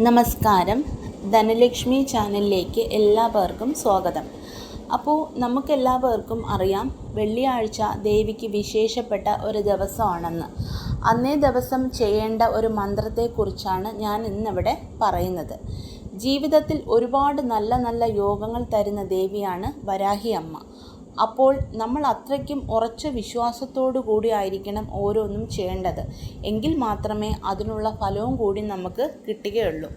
നമസ്കാരം. ധനലക്ഷ്മി ചാനലിലേക്ക് എല്ലാവർക്കും സ്വാഗതം. അപ്പോൾ നമുക്കെല്ലാവർക്കും അറിയാം വെള്ളിയാഴ്ച ദേവിക്ക് വിശേഷപ്പെട്ട ഒരു ദിവസമാണെന്ന്. അന്നേ ദിവസം ചെയ്യേണ്ട ഒരു മന്ത്രത്തെക്കുറിച്ചാണ് ഞാൻ ഇന്നിവിടെ പറയുന്നത്. ജീവിതത്തിൽ ഒരുപാട് നല്ല നല്ല യോഗങ്ങൾ തരുന്ന ദേവിയാണ് വരാഹി അമ്മ. അപ്പോൾ നമ്മൾ അത്രയ്ക്കും ഉറച്ച വിശ്വാസത്തോടു കൂടി ആയിരിക്കണം ഓരോന്നും ചെയ്യേണ്ടത്. എങ്കിൽ മാത്രമേ അതിനുള്ള ഫലവും കൂടി നമുക്ക് കിട്ടുകയുള്ളൂ.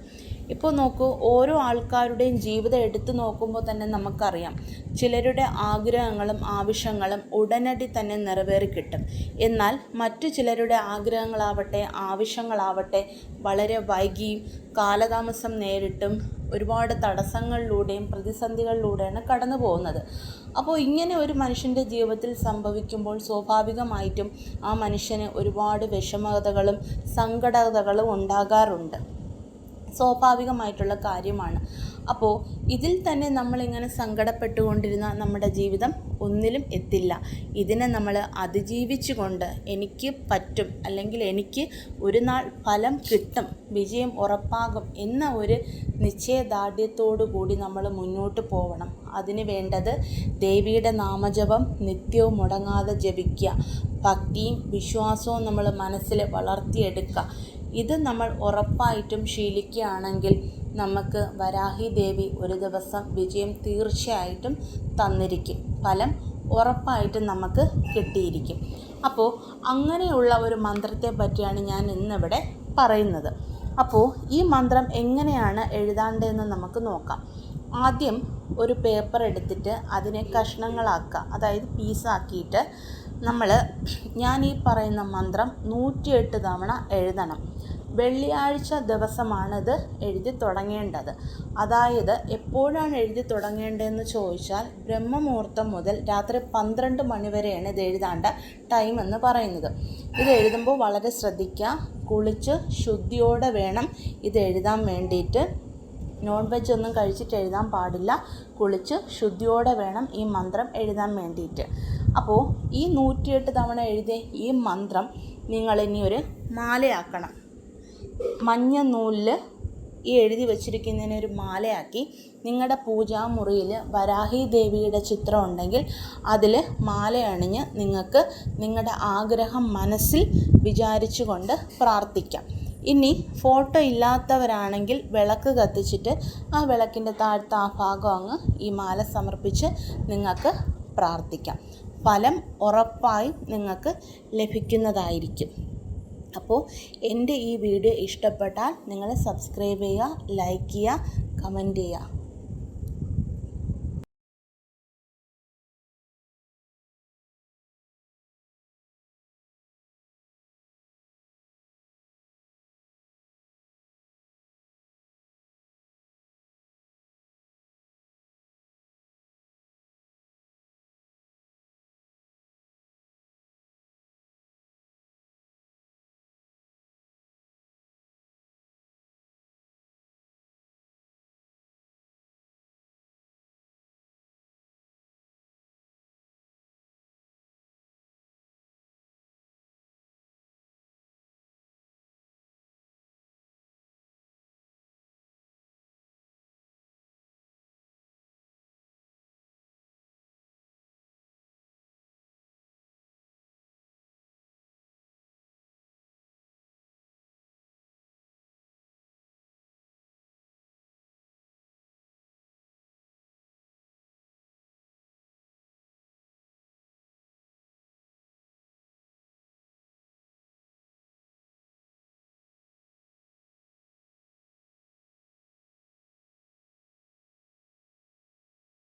ഇപ്പോൾ നോക്കൂ ഓരോ ആൾക്കാരുടെയും ജീവിതം എടുത്തു നോക്കുമ്പോൾ തന്നെ നമുക്കറിയാം ചിലരുടെ ആഗ്രഹങ്ങളും ആവശ്യങ്ങളും ഉടനടി തന്നെ നിറവേറി കിട്ടും. എന്നാൽ മറ്റു ചിലരുടെ ആഗ്രഹങ്ങളാവട്ടെ ആവശ്യങ്ങളാവട്ടെ വളരെ വൈകിയും കാലതാമസം നേരിട്ടും ഒരുപാട് തടസ്സങ്ങളിലൂടെയും പ്രതിസന്ധികളിലൂടെയാണ് കടന്നു പോകുന്നത്. അപ്പോൾ ഇങ്ങനെ ഒരു മനുഷ്യന്റെ ജീവിതത്തിൽ സംഭവിക്കുമ്പോൾ സ്വാഭാവികമായിട്ടും ആ മനുഷ്യന് ഒരുപാട് വിഷമതകളും സങ്കടതകളും ഉണ്ടാകാറുണ്ട്. സ്വാഭാവികമായിട്ടുള്ള കാര്യമാണ്. അപ്പോൾ ഇതിൽ തന്നെ നമ്മളിങ്ങനെ സങ്കടപ്പെട്ടുകൊണ്ടിരുന്ന നമ്മുടെ ജീവിതം ഒന്നിലും എത്തില്ല. ഇതിനെ നമ്മൾ അതിജീവിച്ചുകൊണ്ട് എനിക്ക് പറ്റും അല്ലെങ്കിൽ എനിക്ക് ഒരു നാൾ ഫലം കിട്ടും വിജയം ഉറപ്പാകും എന്ന ഒരു നിശ്ചയദാർഢ്യത്തോടു കൂടി നമ്മൾ മുന്നോട്ട് പോകണം അതിന് വേണ്ടത് ദേവിയുടെ നാമജപം നിത്യവും മുടങ്ങാതെ ജപിക്കുക ഭക്തിയും വിശ്വാസവും നമ്മൾ മനസ്സിൽ വളർത്തിയെടുക്കുക. ഇത് നമ്മൾ ഉറപ്പായിട്ടും ശീലിക്കുകയാണെങ്കിൽ നമുക്ക് വരാഹി ദേവി ഒരു ദിവസം വിജയം തീർച്ചയായിട്ടും തന്നിരിക്കും. ഫലം ഉറപ്പായിട്ടും നമുക്ക് കിട്ടിയിരിക്കും. അപ്പോൾ അങ്ങനെയുള്ള ഒരു മന്ത്രത്തെ പറ്റിയാണ് ഞാൻ ഇന്നിവിടെ പറയുന്നത്. അപ്പോൾ ഈ മന്ത്രം എങ്ങനെയാണ് എഴുതാണ്ടതെന്ന് നമുക്ക് നോക്കാം. ആദ്യം ഒരു പേപ്പർ എടുത്തിട്ട് അതിനെ കഷ്ണങ്ങളാക്കുക. അതായത് പീസാക്കിയിട്ട് നമ്മൾ ഞാൻ ഈ പറയുന്ന മന്ത്രം നൂറ്റിയെട്ട് തവണ എഴുതണം. വെള്ളിയാഴ്ച ദിവസമാണിത് എഴുതി തുടങ്ങേണ്ടത്. അതായത് എപ്പോഴാണ് എഴുതി തുടങ്ങേണ്ടതെന്ന് ചോദിച്ചാൽ ബ്രഹ്മമുഹൂർത്തം മുതൽ രാത്രി പന്ത്രണ്ട് മണി വരെയാണ് ഇത് എഴുതാണ്ട ടൈം എന്ന് പറയുന്നത്. ഇത് എഴുതുമ്പോൾ വളരെ ശ്രദ്ധിക്കുക. കുളിച്ച് ശുദ്ധിയോടെ വേണം ഇത് എഴുതാൻ വേണ്ടിയിട്ട്. നോൺ വെജ് ഒന്നും കഴിച്ചിട്ട് എഴുതാൻ പാടില്ല. കുളിച്ച് ശുദ്ധിയോടെ വേണം ഈ മന്ത്രം എഴുതാൻ വേണ്ടിയിട്ട്. അപ്പോൾ ഈ നൂറ്റിയെട്ട് തവണ എഴുതിയ ഈ മന്ത്രം നിങ്ങളിനി ഒരു മാലയാക്കണം. മഞ്ഞ നൂലിൽ ഈ എഴുതി വച്ചിരിക്കുന്നതിനെ ഒരു മാലയാക്കി. നിങ്ങളുടെ പൂജാമുറിയിൽ വരാഹി ദേവിയുടെ ചിത്രം ഉണ്ടെങ്കിൽ അതിൽ മാല അണിഞ്ഞ് നിങ്ങൾക്ക് നിങ്ങളുടെ ആഗ്രഹം മനസ്സിൽ വിചാരിച്ചുകൊണ്ട് പ്രാർത്ഥിക്കാം. ഇനി ഫോട്ടോ ഇല്ലാത്തവരാണെങ്കിൽ വിളക്ക് കത്തിച്ചിട്ട് ആ വിളക്കിന്റെ താഴ്ത്ത ആ ഭാഗം അങ്ങ് ഈ മാല സമർപ്പിച്ച് നിങ്ങൾക്ക് പ്രാർത്ഥിക്കാം. ഫലം ഉറപ്പായും നിങ്ങൾക്ക് ലഭിക്കുന്നതായിരിക്കും. അപ്പോൾ എന്റെ ഈ വീഡിയോ ഇഷ്ടപ്പെട്ടാൽ നിങ്ങൾ സബ്സ്ക്രൈബ് ചെയ്യുക ലൈക്ക് ചെയ്യുക കമന്റ് ചെയ്യുക.